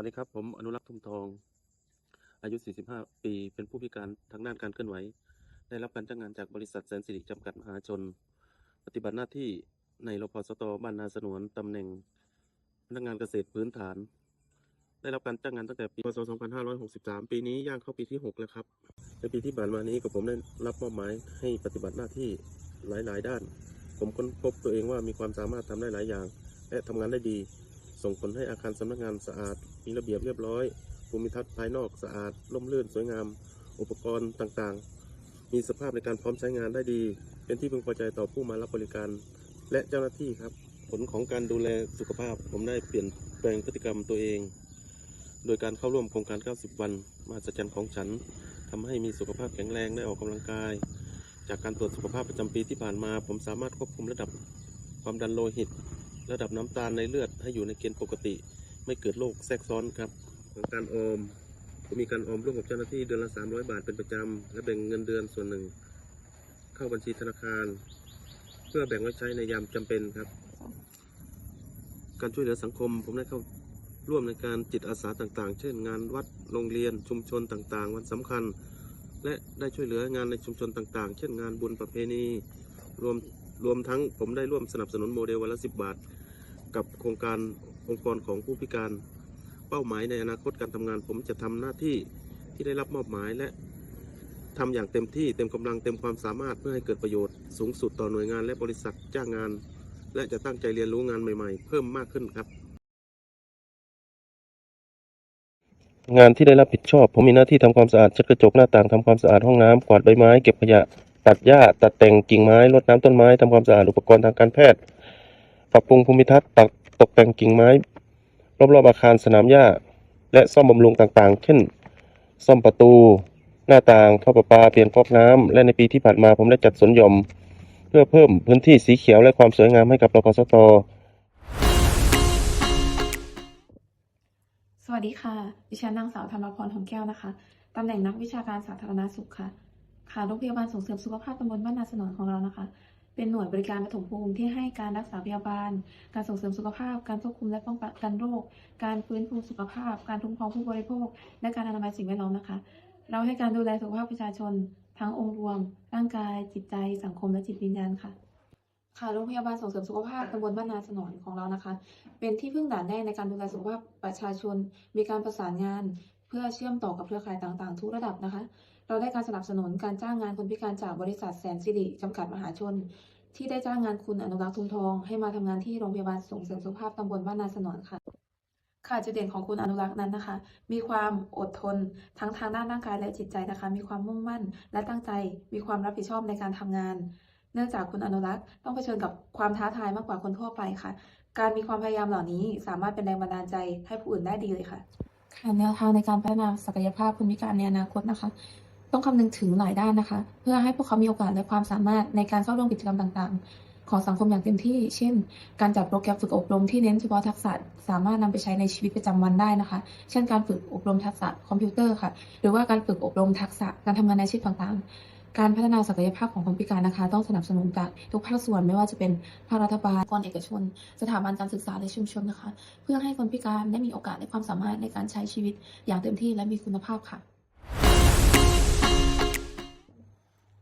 ัสดีครับ ผมอนุรักษ์ทุ่มทอง อายุ 45 ปี เป็นผู้พิการทางด้านการเคลื่อนไหว ได้รับการจ้างงานจากบริษัทแสนสิริจำกัดมหาชน ปฏิบัติหน้าที่ในรพสตบ้านนาสนวนตำแหน่งพนักงานเกษตรพื้นฐาน ได้รับการจ้างงานตั้งแต่ปีพศ2563 ปีนี้ย่างเข้าปีที่ 6 แล้วครับ ในปีที่ผ่านมานี้กับผมได้รับมอบหมายให้ปฏิบัติหน้าที่หลาย ๆ ด้าน ผมค้นพบตัวเองว่ามีความสามารถทำได้หลายอย่าง และทำงานได้ดีส่งผลให้อาคารสำนักงานสะอาด มีระเบียบเรียบร้อยภูมิทัศน์ภายนอกสะอาดร่มรื่นสวยงาม อุปกรณ์ต่างๆ มีสภาพในการพร้อมใช้งานได้ดี เป็นที่พึงพอใจต่อผู้มารับบริการ และเจ้าหน้าที่ครับ ผลของการดูแลสุขภาพ ผมได้เปลี่ยนแปลงพฤติกรรมตัวเอง โดยการเข้าร่วมโครงการ 90 วันมหัศจรรย์ของฉันทำให้มีสุขภาพแข็งแรงได้ออกกำลังกาย จากการตรวจสุขภาพประจำปีที่ผ่านมา ผมสามารถควบคุมระดับความดันโลหิต ระดับน้ำตาลในเลือดให้อยู่ในเกณฑ์ปกติ ไม่เกิดโรคแทรกซ้อนครับของการออมผมมีการออมร่วมกับเจ้าหน้าที่เดือนละ 300 บาทเป็นประจำและแบ่งเงินเดือนส่วนหนึ่ง เข้าบัญชีธนาคาร เพื่อแบ่งไว้ใช้ในยามจำเป็นครับ การช่วยเหลือสังคม ผมได้เข้าร่วมในการจิตอาสาต่างๆ เช่น งานวัดโรงเรียนชุมชนต่างๆ วันสำคัญ และได้ช่วยเหลืองานในชุมชนต่างๆ เช่นงานบุญประเพณี รวมรวมทั้งผมได้ร่วมสนับสนุนโมเดลวันละ 10 บาท กับโครงการองค์กรของผู้พิการ เป้าหมายในอนาคตการทำงาน ผมจะทำหน้าที่ที่ได้รับมอบหมายและทำอย่างเต็มที่เต็มกำลังเต็มความสามารถเพื่อให้เกิดประโยชน์สูงสุดต่อหน่วยงานและบริษัทจ้างงาน และจะตั้งใจเรียนรู้งานใหม่ๆ เพิ่มมากขึ้นครับ งานที่ได้รับผิดชอบ ผมมีหน้าที่ทำความสะอาดเช็ดกระจกหน้าต่างทำความสะอาดห้องน้ำกวาดใบไม้เก็บขยะ ตัดหญ้าตัดแต่งกิ่งไม้รดน้ำต้นไม้ทำความสะอาดอุปกรณ์ทางการแพทย์ ปรับปรุงภูมิทัศน์ตัดตกแต่งกิ่งไม้ รอบๆอาคารสนามหญ้า และซ่อมบำรุงต่างๆ เช่น ซ่อมประตู หน้าต่างท่อประปาเปลี่ยนก๊อกน้ำและในปีที่ผ่านมาผมได้จัดสวนหย่อม เพื่อเพิ่มพื้นที่สีเขียวและความสวยงามให้กับรพสตสวัสดีค่ะ ดิฉันนางสาวธรรมพรทองแก้วนะคะตำแหน่งนักวิชาการสาธารณสุขค่ะ ค่ะโรงพยาบาลส่งเสริมสุขภาพตำบลบ้านนาสนอนของเรานะคะ เป็นหน่วยบริการปฐมภูมิที่ให้การรักษาพยาบาล การส่งเสริมสุขภาพ การควบคุมและป้องกันโรค การฟื้นฟูสุขภาพ การคุ้มครองผู้บริโภค และการอนามัยสิ่งแวดล้อมนะคะ เราให้การดูแลสุขภาพประชาชน ทั้งองค์รวม ร่างกาย จิตใจ สังคม และจิตวิญญาณค่ะค่ะโรงพยาบาลส่งเสริมสุขภาพตำบลบ้านนาสนอนของเรานะคะ เป็นที่พึ่งด่านแรกในการดูแลสุขภาพประชาชน มีการประสานงาน เพื่อเชื่อมต่อกับเครือข่ายต่างๆ ทุกระดับนะคะ เราได้การสนับสนุนการจ้างงานคนพิการจากบริษัทแสนสิริจำกัดมหาชน ที่ได้จ้างงานคุณอนุรักษ์ทุมทอง ให้มาทำงานที่โรงพยาบาลส่งเสริมสุขภาพตำบลบ้านนาสนอนค่ะค่ะจุดเด่นของคุณอนุรักษ์นั้นนะคะ มีความอดทนทั้งทางด้านร่างกายและจิตใจนะคะ มีความมุ่งมั่น และตั้งใจ มีความรับผิดชอบในการทำงาน เนื่องจากคุณอนุรักษ์ต้องเผชิญกับความท้าทายมากกว่าคนทั่วไปค่ะ การมีความพยายามเหล่านี้สามารถเป็นแรงบันดาลใจให้ผู้อื่นได้ดีเลยค่ะ ค่ะแนวทางในการพัฒนาศักยภาพคนพิการในอนาคตนะคะ ต้องคำนึงถึงหลายด้านนะคะ เพื่อให้พวกเขามีโอกาสและความสามารถในการเข้าร่วมกิจกรรมต่างๆ ของสังคมอย่างเต็มที่ เช่น การจัดโปรแกรมฝึกอบรมที่เน้นเฉพาะทักษะสามารถนำไปใช้ในชีวิตประจำวันได้นะคะ เช่น การฝึกอบรมทักษะคอมพิวเตอร์ค่ะ หรือว่าการฝึกอบรมทักษะการทำงานในอาชีพต่างๆ การพัฒนาศักยภาพของคนพิการนะคะ ต้องสนับสนุนจากทุกภาคส่วนไม่ว่าจะเป็นภาครัฐบาลองค์กรเอกชน สถาบันการศึกษาและชุมชนนะคะ เพื่อให้คนพิการได้มีโอกาสและความสามารถในการใช้ชีวิต อย่างเต็มที่และมีคุณภาพค่ะ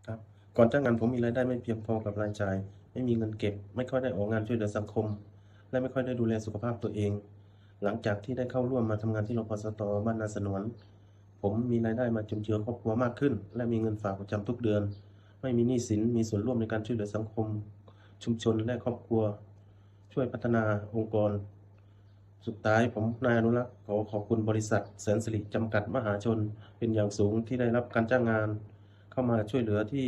ครับก่อนจ้างงานผมมีรายได้ไม่เพียงพอกับรายจ่าย ไม่มีเงินเก็บ ไม่ค่อยได้ออกงานช่วยเหลือสังคม และไม่ค่อยได้ดูแลสุขภาพตัวเอง หลังจากที่ได้เข้าร่วมมาทำงานที่รพสตบ้านนาสนวน ผมมีรายได้มาจุนเจือครอบครัวมากขึ้น และมีเงินฝากประจำทุกเดือน ไม่มีหนี้สินมีส่วนร่วมในการช่วยเหลือสังคม ชุมชนและครอบครัว ช่วยพัฒนาองค์กร สุดท้ายผมนายอนุรักษ์ขอขอบคุณบริษัทแสนสิริจำกัดมหาชน เป็นอย่างสูงที่ได้รับการจ้างงาน เข้ามาช่วยเหลือที่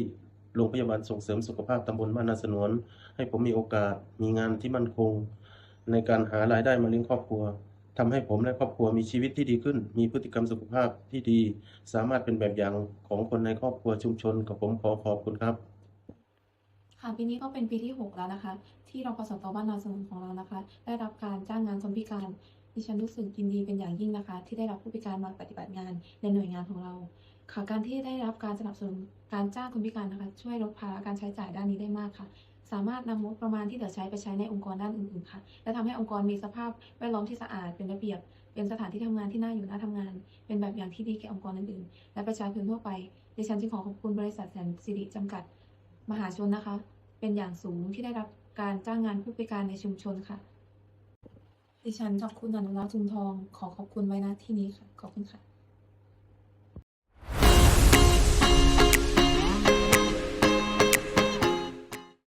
โรงพยาบาลส่งเสริมสุขภาพตำบลบ้านนาสนวน ให้ผมมีโอกาสมีงานที่มั่นคง ในการหารายได้มาเลี้ยงครอบครัว ทำให้ผมและครอบครัวมีชีวิตที่ดีขึ้น มีพฤติกรรมสุขภาพที่ดี สามารถเป็นแบบอย่างของคนในครอบครัวชุมชน กับผมขอขอบคุณครับ ค่ะปีนี้ก็เป็นปีที่ 6 แล้วนะคะ ที่เราพสตบ้านนาสนนของเรานะคะ ได้รับการจ้างงานคนพิการดิฉันรู้สึกยินดีเป็นอย่างยิ่งนะคะ ที่ได้รับผู้พิการมาปฏิบัติงานในหน่วยงานของเรา ค่ะการที่ได้รับการสนับสนุนการจ้างคนพิการนะคะ ช่วยลดภาระการใช้จ่ายด้านนี้ได้มากค่ะ สามารถนำงบประมาณที่เหลือใช้ไปใช้ในองค์กรด้านอื่นๆค่ะ และทำให้องค์กรมีสภาพแวดล้อมที่สะอาดเป็นระเบียบ เป็นสถานที่ทำงานที่น่าอยู่น่าทำงาน เป็นแบบอย่างที่ดีแก่องค์กรอื่นๆ และประชาชนทั่วไปดิฉันจึงขอขอบคุณบริษัทแสนสิริจำกัด มหาชนนะคะ เป็นอย่างสูงที่ได้รับการจ้างงานผู้พิการในชุมชนค่ะ ดิฉันกับคุณอนุรักษ์จุมทอง ขอขอบคุณไว้ณที่นี้ค่ะ ขอบคุณค่ะ